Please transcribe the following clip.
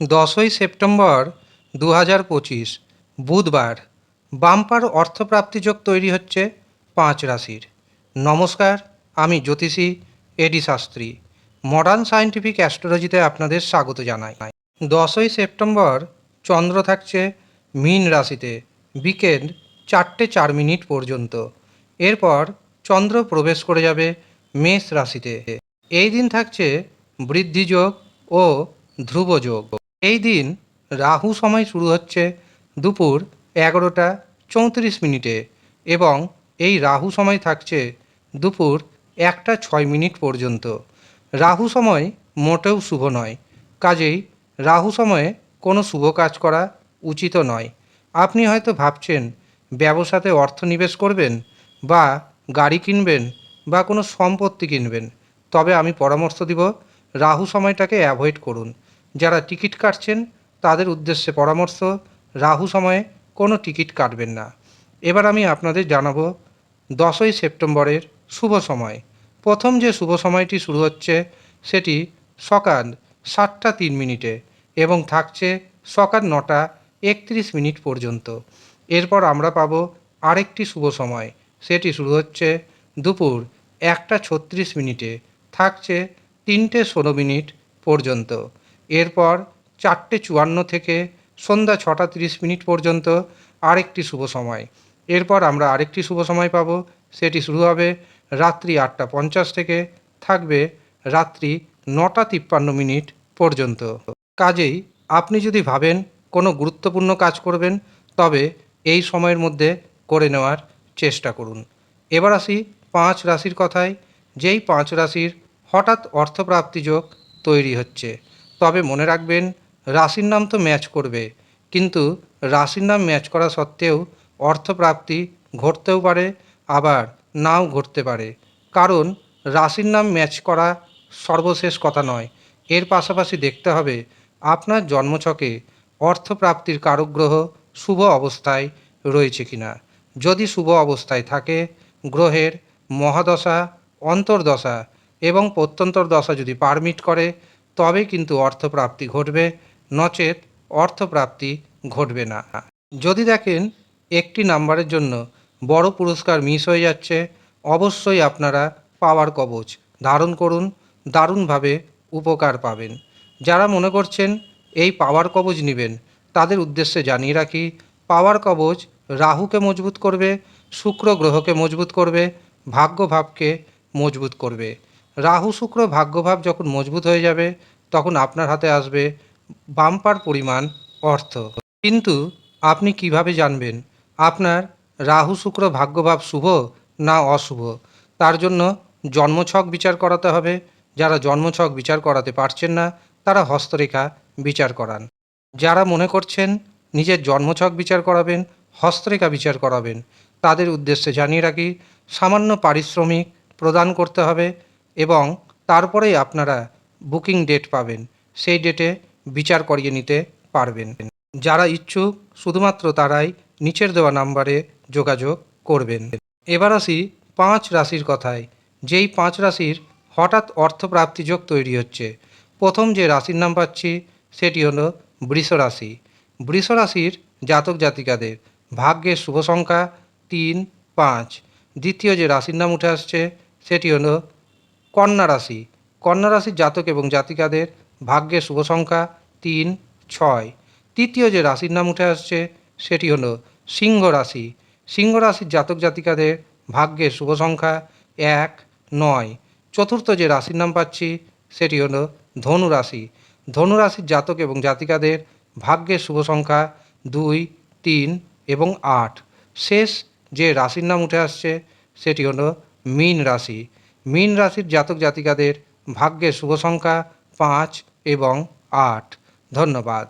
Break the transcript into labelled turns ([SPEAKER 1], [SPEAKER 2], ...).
[SPEAKER 1] দশই সেপ্টেম্বর দু হাজার পঁচিশ, বুধবার। বাম্পার অর্থপ্রাপ্তিযোগ তৈরি হচ্ছে পাঁচ রাশির। নমস্কার, আমি জ্যোতিষী এডি শাস্ত্রী। মডার্ন সায়েন্টিফিক অ্যাস্ট্রোলজিতে আপনাদের স্বাগত জানাই। দশই সেপ্টেম্বর চন্দ্র থাকছে মীন রাশিতে, বিকেল চারটে চার মিনিট পর্যন্ত। এরপর চন্দ্র প্রবেশ করে যাবে মেষ রাশিতে। এই দিন থাকছে বৃদ্ধিযোগ ও ধ্রুবযোগ। এই দিন রাহু সময় শুরু হচ্ছে দুপুর এগারোটা চৌত্রিশ মিনিটে এবং এই রাহু সময় থাকছে দুপুর একটা ছয় মিনিট পর্যন্ত। রাহু সময় মোটেও শুভ নয়। কাজেই রাহু সময়ে কোনো শুভ কাজ করা উচিত নয়। আপনি হয়তো ভাবছেন, ব্যবসাতে অর্থ নিবেশ করবেন বা গাড়ি কিনবেন বা কোনো সম্পত্তি কিনবেন। তবে আমি পরামর্শ দিব, রাহু সময়টাকে অ্যাভয়েড করুন। যারা টিকিট কাটছেন, তাদের উদ্দেশ্যে পরামর্শ, রাহু সময়ে কোনো টিকিট কাটবেন না। এবার আমি আপনাদের জানাব, দশই সেপ্টেম্বরের শুভ সময়। প্রথম যে শুভ সময়টি শুরু হচ্ছে, সেটি সকাল সাতটা তিন মিনিটে এবং থাকছে সকাল নটা একত্রিশ মিনিট পর্যন্ত। এরপর আমরা পাবো আরেকটি শুভ সময়, সেটি শুরু হচ্ছে দুপুর একটা ছত্রিশ মিনিটে, থাকছে তিনটে ষোলো মিনিট পর্যন্ত। এরপর চারটে চুয়ান্ন থেকে সন্ধ্যা ছটা তিরিশ মিনিট পর্যন্ত আরেকটি শুভ সময়। এরপর আমরা আরেকটি শুভ সময় পাব, সেটি শুরু হবে রাত্রি আটটা পঞ্চাশ থেকে, থাকবে রাত্রি নটা তিপ্পান্ন মিনিট পর্যন্ত। কাজেই আপনি যদি ভাবেন কোনো গুরুত্বপূর্ণ কাজ করবেন, তবে এই সময়ের মধ্যে করে নেওয়ার চেষ্টা করুন। এবার আসি পাঁচ রাশির কথায়, যেই পাঁচ রাশির হঠাৎ অর্থপ্রাপ্তি যোগ তৈরি হচ্ছে। তবে মনে রাখবেন, রাশির নাম তো ম্যাচ করবে। কিন্তু রাশির নাম ম্যাচ করা সত্ত্বেও অর্থপ্রাপ্তি ঘটতেও পারে, আবার নাও ঘটতে পারে। কারণ রাশির নাম ম্যাচ করা সর্বশেষ কথা নয়। এর পাশাপাশি দেখতে হবে, আপনার জন্মছকে অর্থপ্রাপ্তির কারক গ্রহ শুভ অবস্থায় রয়েছে কিনা। যদি শুভ অবস্থায় থাকে, গ্রহের মহাদশা, অন্তর্দশা এবং প্রত্যন্তর দশা যদি পারমিট করে তবে কিন্তু অর্থপ্রাপ্তি ঘটবে, নচেত অর্থপ্রাপ্তি ঘটবে না। যদি দেখেন, একটি নাম্বারের জন্য বড় পুরস্কার মিস হয়ে যাচ্ছে, অবশ্যই আপনারা পাওয়ার কবচ ধারণ করুন, দারুণভাবে উপকার পাবেন। যারা মনে করছেন এই পাওয়ার কবচ নেবেন, তাদের উদ্দেশ্যে জানিয়ে রাখি, পাওয়ার কবচ রাহুকে মজবুত করবে, শুক্র গ্রহকে মজবুত করবে ভাগ্যভাবকে মজবুত করবে। রাহু শুক্র ভাগ্যভাব যখন মজবুত হয়ে যাবে, তখন আপনার হাতে আসবে বাম্পার পরিমাণ অর্থ। কিন্তু আপনি কীভাবে জানবেন? আপনার রাহু শুক্র ভাগ্যভাব শুভ না অশুভ? তার জন্য জন্মছক বিচার করাতে হবে। যারা জন্মছক বিচার করাতে পারছেন না, তারা হস্তরেখা বিচার করান। যারা মনে করছেন নিজের জন্মছক বিচার করাবেন, হস্তরেখা বিচার করাবেন, তাদের উদ্দেশ্যে জানিয়ে রাখি, সামান্য পারিশ্রমিক প্রদান করতে হবে। এবং তারপরেই আপনারা বুকিং ডেট পাবেন। সেই ডেটে বিচার করিয়ে নিতে পারবেন। যারা ইচ্ছুক, শুধুমাত্র তারাই নিচের দেওয়া নাম্বারে যোগাযোগ করবেন। এবার আসি পাঁচ রাশির কথায়। যেই পাঁচ রাশির হঠাৎ অর্থপ্রাপ্তি যোগ তৈরি হচ্ছে। প্রথম যে রাশির নাম পাচ্ছি, সেটি হলো বৃষ রাশি। রাশির জাতক জাতিকাদের ভাগ্যের শুভ সংখ্যা তিন, পাঁচ। দ্বিতীয় যে রাশির নাম উঠে আসছে, সেটি হলো কন্যা রাশি। কন্যা রাশির জাতক এবং জাতিকাদের ভাগ্যের শুভ সংখ্যা তিন, ছয়। তৃতীয় যে রাশির নাম উঠে আসছে, সেটি হলো সিংহ রাশি। সিংহ রাশির জাতক জাতিকাদের ভাগ্যের শুভ সংখ্যা এক, নয়। চতুর্থ যে রাশির নাম পাচ্ছি, সেটি হলো ধনু রাশি। ধনু রাশির জাতক এবং জাতিকাদের ভাগ্যের শুভ সংখ্যা দুই, তিন এবং আট। শেষ যে রাশির নাম উঠে আসছে, সেটি হলো মীন রাশি। মীন রাশির জাতক জাতিকাদের ভাগ্যে শুভ সংখ্যা পাঁচ এবং আট। ধন্যবাদ।